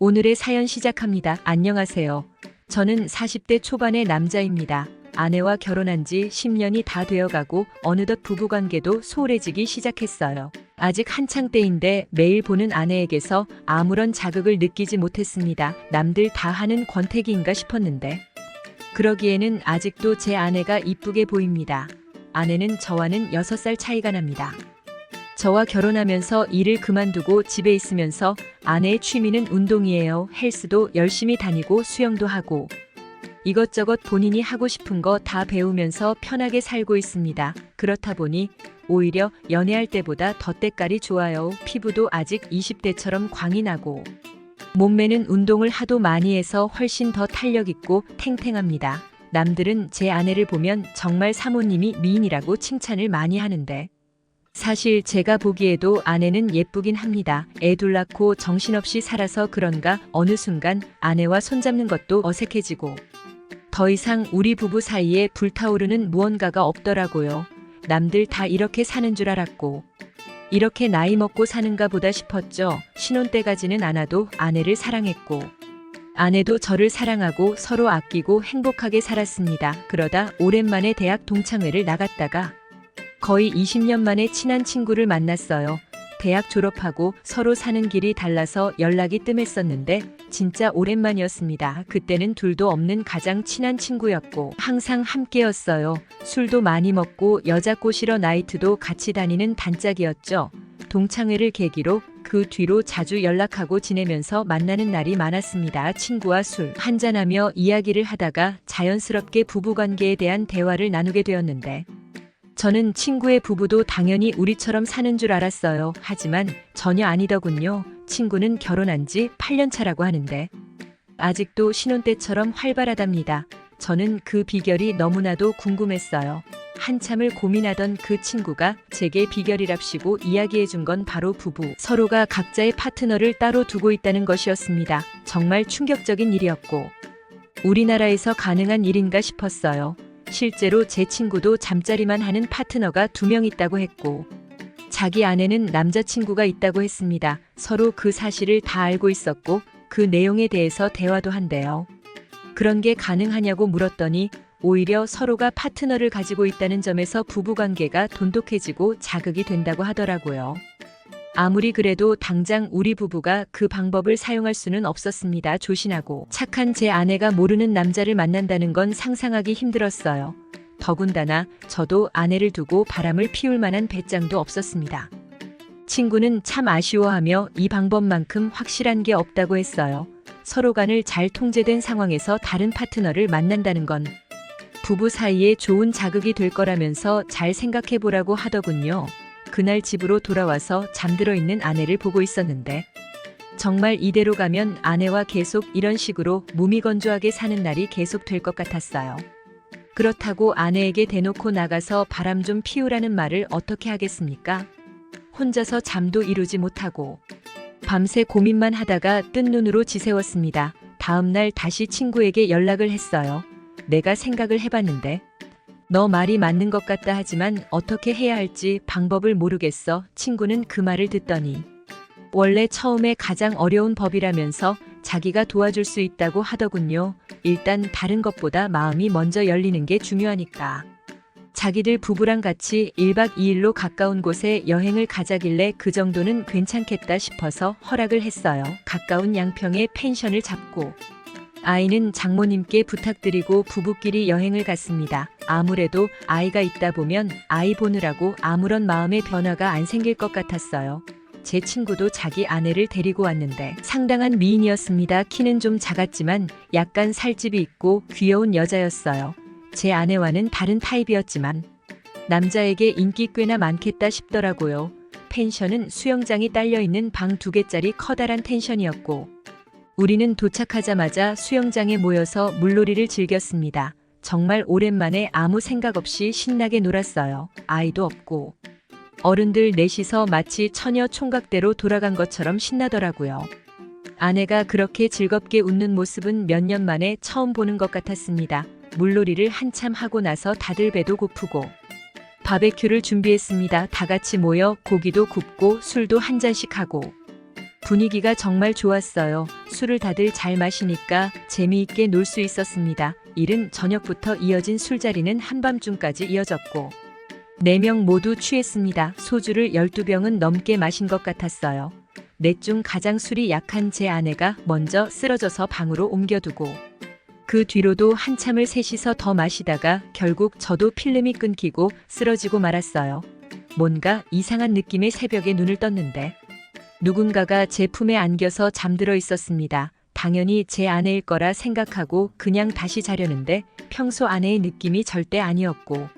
오늘의 사연 시작합니다. 안녕하세요. 저는 40대 초반의 남자입니다. 아내와 결혼한 지 10년이 다 되어가고 어느덧 부부관계도 소홀해지기 시작했어요. 아직 한창 때인데 매일 보는 아내에게서 아무런 자극을 느끼지 못했습니다. 남들 다 하는 권태기인가 싶었는데. 그러기에는 아직도 제 아내가 이쁘게 보입니다. 아내는 저와는 6살 차이가 납니다. 저와 결혼하면서 일을 그만두고 집에 있으면서 아내의 취미는 운동이에요. 헬스도 열심히 다니고 수영도 하고 이것저것 본인이 하고 싶은 거 다 배우면서 편하게 살고 있습니다. 그렇다 보니 오히려 연애할 때보다 더 때깔이 좋아요. 피부도 아직 20대처럼 광이 나고 몸매는 운동을 하도 많이 해서 훨씬 더 탄력 있고 탱탱합니다. 남들은 제 아내를 보면 정말 사모님이 미인이라고 칭찬을 많이 하는데 사실 제가 보기에도 아내는 예쁘긴 합니다. 애 둘 낳고 정신없이 살아서 그런가 어느 순간 아내와 손잡는 것도 어색해지고 더 이상 우리 부부 사이에 불타오르는 무언가가 없더라고요. 남들 다 이렇게 사는 줄 알았고 이렇게 나이 먹고 사는가 보다 싶었죠. 신혼 때까지는 않아도 아내를 사랑했고 아내도 저를 사랑하고 서로 아끼고 행복하게 살았습니다. 그러다 오랜만에 대학 동창회를 나갔다가 거의 20년 만에 친한 친구를 만났어요. 대학 졸업하고 서로 사는 길이 달라서 연락이 뜸했었는데 진짜 오랜만이었습니다. 그때는 둘도 없는 가장 친한 친구였고 항상 함께였어요. 술도 많이 먹고 여자 꼬시러 나이트도 같이 다니는 단짝이었죠. 동창회를 계기로 그 뒤로 자주 연락하고 지내면서 만나는 날이 많았습니다. 친구와 술 한잔하며 이야기를 하다가 자연스럽게 부부관계에 대한 대화를 나누게 되었는데 저는 친구의 부부도 당연히 우리처럼 사는 줄 알았어요. 하지만 전혀 아니더군요. 친구는 결혼한 지 8년 차라고 하는데 아직도 신혼 때처럼 활발하답니다. 저는 그 비결이 너무나도 궁금했어요. 한참을 고민하던 그 친구가 제게 비결이랍시고 이야기해 준 건 바로 부부. 서로가 각자의 파트너를 따로 두고 있다는 것이었습니다. 정말 충격적인 일이었고 우리나라에서 가능한 일인가 싶었어요. 실제로 제 친구도 잠자리만 하는 파트너가 두 명 있다고 했고, 자기 아내는 남자친구가 있다고 했습니다. 서로 그 사실을 다 알고 있었고, 그 내용에 대해서 대화도 한대요. 그런 게 가능하냐고 물었더니, 오히려 서로가 파트너를 가지고 있다는 점에서 부부관계가 돈독해지고 자극이 된다고 하더라고요. 아무리 그래도 당장 우리 부부가 그 방법을 사용할 수는 없었습니다. 조신하고 착한 제 아내가 모르는 남자를 만난다는 건 상상하기 힘들었어요. 더군다나 저도 아내를 두고 바람을 피울 만한 배짱도 없었습니다. 친구는 참 아쉬워하며 이 방법만큼 확실한 게 없다고 했어요. 서로 간을 잘 통제된 상황에서 다른 파트너를 만난다는 건 부부 사이에 좋은 자극이 될 거라면서 잘 생각해 보라고 하더군요. 그날 집으로 돌아와서 잠들어 있는 아내를 보고 있었는데 정말 이대로 가면 아내와 계속 이런 식으로 무미건조하게 사는 날이 계속 될 것 같았어요. 그렇다고 아내에게 대놓고 나가서 바람 좀 피우라는 말을 어떻게 하겠습니까? 혼자서 잠도 이루지 못하고 밤새 고민만 하다가 뜬 눈으로 지새웠습니다. 다음 날 다시 친구에게 연락을 했어요. 내가 생각을 해봤는데 너 말이 맞는 것 같다 하지만 어떻게 해야 할지 방법을 모르겠어. 친구는 그 말을 듣더니 원래 처음에 가장 어려운 법이라면서 자기가 도와줄 수 있다고 하더군요. 일단 다른 것보다 마음이 먼저 열리는 게 중요하니까. 자기들 부부랑 같이 1박 2일로 가까운 곳에 여행을 가자길래 그 정도는 괜찮겠다 싶어서 허락을 했어요. 가까운 양평에 펜션을 잡고 아이는 장모님께 부탁드리고 부부끼리 여행을 갔습니다. 아무래도 아이가 있다 보면 아이 보느라고 아무런 마음의 변화가 안 생길 것 같았어요. 제 친구도 자기 아내를 데리고 왔는데 상당한 미인이었습니다. 키는 좀 작았지만 약간 살집이 있고 귀여운 여자였어요. 제 아내와는 다른 타입이었지만 남자에게 인기 꽤나 많겠다 싶더라고요. 펜션은 수영장이 딸려 있는 방 두 개짜리 커다란 텐션이었고 우리는 도착하자마자 수영장에 모여서 물놀이를 즐겼습니다. 정말 오랜만에 아무 생각 없이 신나게 놀았어요. 아이도 없고. 어른들 넷이서 마치 처녀 총각대로 돌아간 것처럼 신나더라고요. 아내가 그렇게 즐겁게 웃는 모습은 몇 년 만에 처음 보는 것 같았습니다. 물놀이를 한참 하고 나서 다들 배도 고프고 바베큐를 준비했습니다. 다 같이 모여 고기도 굽고 술도 한 잔씩 하고 분위기가 정말 좋았어요. 술을 다들 잘 마시니까 재미있게 놀 수 있었습니다. 일은 저녁부터 이어진 술자리는 한밤중까지 이어졌고, 네명 모두 취했습니다. 소주를 12병은 넘게 마신 것 같았어요. 넷 중 가장 술이 약한 제 아내가 먼저 쓰러져서 방으로 옮겨두고, 그 뒤로도 한참을 셋이서 더 마시다가 결국 저도 필름이 끊기고 쓰러지고 말았어요. 뭔가 이상한 느낌의 새벽에 눈을 떴는데 누군가가 제 품에 안겨서 잠들어 있었습니다. 당연히 제 아내일 거라 생각하고 그냥 다시 자려는데 평소 아내의 느낌이 절대 아니었고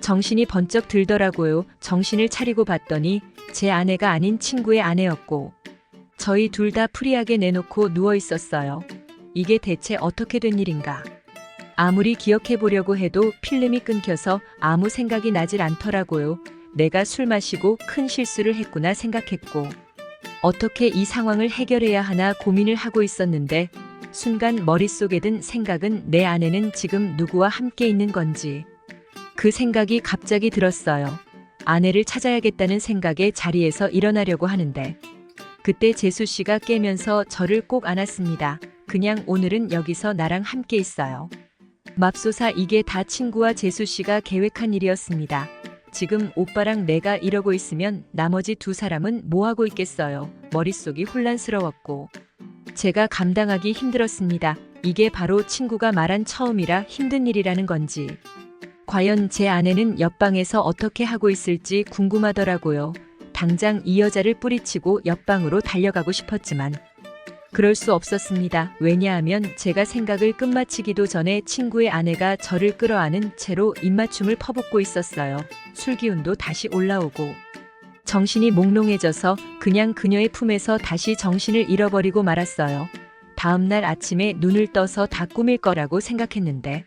정신이 번쩍 들더라고요. 정신을 차리고 봤더니 제 아내가 아닌 친구의 아내였고 저희 둘 다 프리하게 내놓고 누워 있었어요. 이게 대체 어떻게 된 일인가? 아무리 기억해 보려고 해도 필름이 끊겨서 아무 생각이 나질 않더라고요. 내가 술 마시고 큰 실수를 했구나 생각했고, 어떻게 이 상황을 해결해야 하나 고민을 하고 있었는데, 순간 머릿속에 든 생각은 내 아내는 지금 누구와 함께 있는 건지. 그 생각이 갑자기 들었어요. 아내를 찾아야겠다는 생각에 자리에서 일어나려고 하는데, 그때 재수 씨가 깨면서 저를 꼭 안았습니다. 그냥 오늘은 여기서 나랑 함께 있어요. 맙소사 이게 다 친구와 재수 씨가 계획한 일이었습니다. 지금 오빠랑 내가 이러고 있으면 나머지 두 사람은 뭐 하고 있겠어요. 머릿속이 혼란스러웠고 제가 감당하기 힘들었습니다. 이게 바로 친구가 말한 처음이라 힘든 일이라는 건지. 과연 제 아내는 옆방에서 어떻게 하고 있을지 궁금하더라고요. 당장 이 여자를 뿌리치고 옆방으로 달려가고 싶었지만 그럴 수 없었습니다. 왜냐하면 제가 생각을 끝마치기도 전에 친구의 아내가 저를 끌어안은 채로 입맞춤을 퍼붓고 있었어요. 술 기운도 다시 올라오고 정신이 몽롱해져서 그냥 그녀의 품에서 다시 정신을 잃어버리고 말았어요. 다음날 아침에 눈을 떠서 다 꾸밀 거라고 생각했는데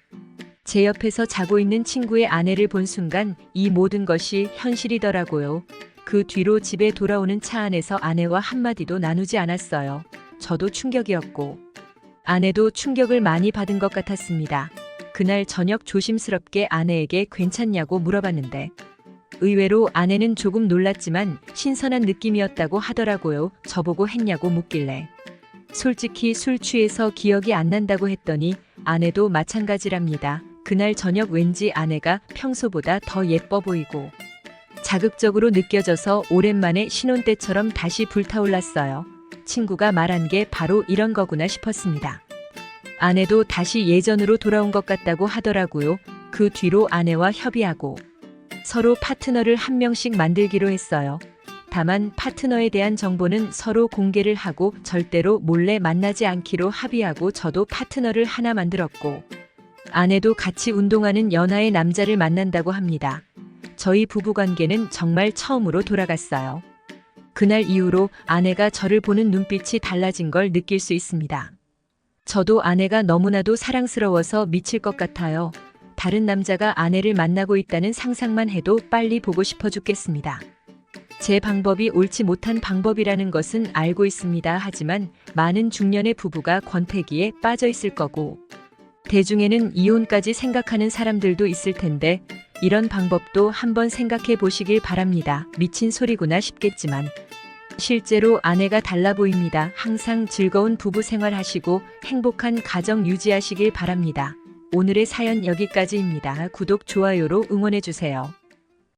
제 옆에서 자고 있는 친구의 아내를 본 순간 이 모든 것이 현실이더라고요. 그 뒤로 집에 돌아오는 차 안에서 아내와 한마디도 나누지 않았어요. 저도 충격이었고 아내도 충격을 많이 받은 것 같았습니다. 그날 저녁 조심스럽게 아내에게 괜찮냐고 물어봤는데 의외로 아내는 조금 놀랐지만 신선한 느낌이었다고 하더라고요. 저보고 했냐고 묻길래 솔직히 술 취해서 기억이 안 난다고 했더니 아내도 마찬가지랍니다. 그날 저녁 왠지 아내가 평소보다 더 예뻐 보이고 자극적으로 느껴져서 오랜만에 신혼 때처럼 다시 불타올랐어요. 친구가 말한 게 바로 이런 거구나 싶었습니다. 아내도 다시 예전으로 돌아온 것 같다고 하더라고요. 그 뒤로 아내와 협의하고 서로 파트너를 한 명씩 만들기로 했어요. 다만 파트너에 대한 정보는 서로 공개를 하고 절대로 몰래 만나지 않기로 합의하고 저도 파트너를 하나 만들었고 아내도 같이 운동하는 연하의 남자를 만난다고 합니다. 저희 부부 관계는 정말 처음으로 돌아갔어요. 그날 이후로 아내가 저를 보는 눈빛이 달라진 걸 느낄 수 있습니다. 저도 아내가 너무나도 사랑스러워서 미칠 것 같아요. 다른 남자가 아내를 만나고 있다는 상상만 해도 빨리 보고 싶어 죽겠습니다. 제 방법이 옳지 못한 방법이라는 것은 알고 있습니다. 하지만 많은 중년의 부부가 권태기에 빠져 있을 거고, 대중에는 이혼까지 생각하는 사람들도 있을 텐데, 이런 방법도 한번 생각해 보시길 바랍니다. 미친 소리구나 싶겠지만. 실제로 아내가 달라 보입니다. 항상 즐거운 부부 생활 하시고 행복한 가정 유지하시길 바랍니다. 오늘의 사연 여기까지입니다. 구독, 좋아요로 응원해 주세요.